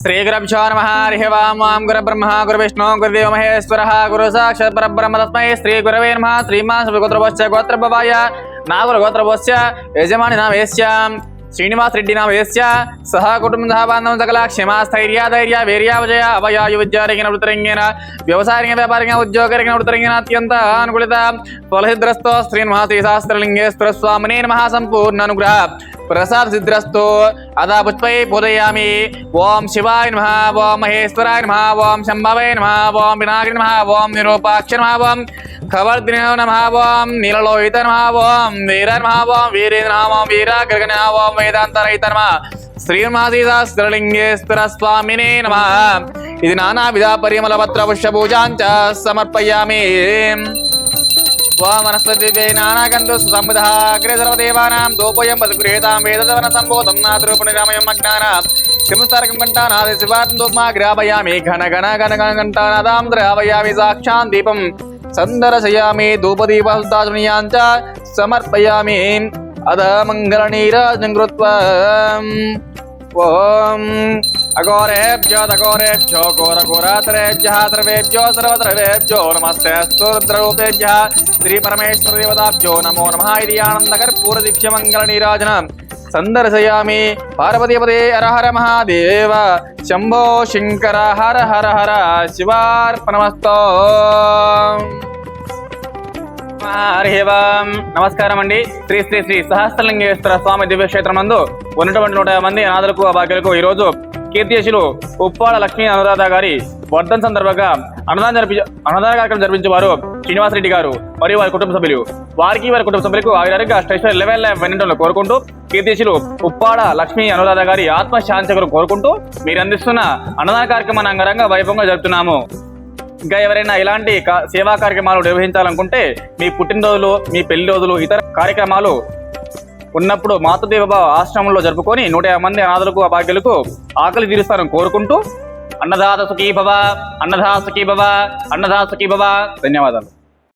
శ్రీగురభ్యో నమ హరి వాం వాం గురు బ్రహ్మ గురుదేవ మహేశ్వర గురు సాక్షాత్ పరబ్రహ్మ తస్మై శ్రీ గురవే నమ శ్రీమాన్ గోత్రభోశ్చ గోత్రభవాయ నాగుల గోత్రభోశ్చ యజమాని నా నామేశ్య శ్రీనివాస్ రెడ్డి నా వేశ్య సహ కుటుంబ సహ బాంధవం సకల క్షమా స్థైర్య ధైర్య వీర్య విజయ అభయాయు విద్యారంగిన వృతరంగిన వ్యవసాయంగా వ్యాపారంగా ఉద్యోగరంగిన వృతరంగిన అత్యంత అనుకూలిత ఫలసిద్రస్తో శ్రీనివాసీ శాస్త్రలింగేశ్వర స్వామిని మహాసంపూర్ణ అనుగ్రహ. ప్రసాద్ సిద్ధ్రస్తో అదా పుష్పై పూజయామి ఓం శివాయ నమ ఓం మహేశ్వరాయ నమ ఓం శంభవై నమ ఓం వినాయక నమ ఓం నిరూపాక్ష నమ ఓం ఖవర్దిన నమ ఓం నీలలోహిత నమ ఓం వీర నమ ఓం వీరేంద్ర నమ ఓం వీరాగ్రగ నమ ఓం వేదాంతరహిత నమ శ్రీమాసీదాస్త్రలింగేశ్వర స్వామినే నమ ఇది నానావిధ పరిమళ పత్ర పుష్ప పూజాంచ సమర్పయామి स्वामनस्पतिनानाकन्दुसुसम्बुधः सर्वदेवानां दोपोऽयं बलगृहेतां वेदसवनसम्भोतं नातृपुणिरामयम् अज्ञानां किमस्तरकं घण्टानादि शिवात् दोपमा ग्रापयामि, घन घन घन घन घण्टानादां द्रावयामि साक्षान् दीपं सन्दर्शयामि धूपदीपसुताशुनीयां च समर्पयामि। अध मङ्गलनीरजं कृत्वा ॐ अघोरेभ्यो दघोरेभ्यो घोरघोरातरेभ्यः, सर्वेभ्यो, सर्वत्रवेभ्यो, नमस्ते, स्तोत्ररूपेभ्यः। శ్రీ పరమేశ్వర దేవతాభ్యో నమో నమ ఇది ఆనందకర్పూర దీక్ష మంగళ నీరాజన సందర్శయామి పార్వతీపదే హరహర మహాదేవ. శంభో శంకర హర హర హర శివార్పణమస్తో. హరి నమస్కారం అండి శ్రీ శ్రీ శ్రీ సహస్రలింగేశ్వర స్వామి దివ్యక్షేత్రం నందు ఉన్నటువంటి నూట మంది అనాథులకు అభాగ్యులకు ఈ రోజు కీర్తిశులు ఉప్పాడ లక్ష్మీ అనురాధ గారి వర్ధన్ సందర్భంగా అన్నదానం జరిపి అన్నదాన కార్యక్రమం జరిపించేవారు శ్రీనివాసరెడ్డి గారు మరియు వారి కుటుంబ సభ్యులు. వారికి వారి కుటుంబ సభ్యులకు ఆవిధారిగా స్టేషన్ లెవెల్ వెన్నటంలో కోరుకుంటూ కీర్తిశులు ఉప్పాడ లక్ష్మీ అనురాధ గారి ఆత్మశాంతి కోరుకుంటూ మీరు అందిస్తున్న అన్నదాన కార్యక్రమాన్ని అంగరంగా వైభవంగా జరుపుతున్నాము. ఇంకా ఎవరైనా ఇలాంటి సేవా కార్యక్రమాలు నిర్వహించాలనుకుంటే మీ పుట్టినరోజులు మీ పెళ్ళి రోజులు ఇతర కార్యక్రమాలు ఉన్నప్పుడు మాతృదేవ ఆశ్రమంలో జరుపుకొని నూట యాభై మంది అనాథులకు అభాగ్యులకు ఆకలి తీరుస్తారని కోరుకుంటూ అన్నదాత సుఖీ భవ అన్నదా సుఖీ భవ అన్నదా సుఖీ భవ ధన్యవాదాలు.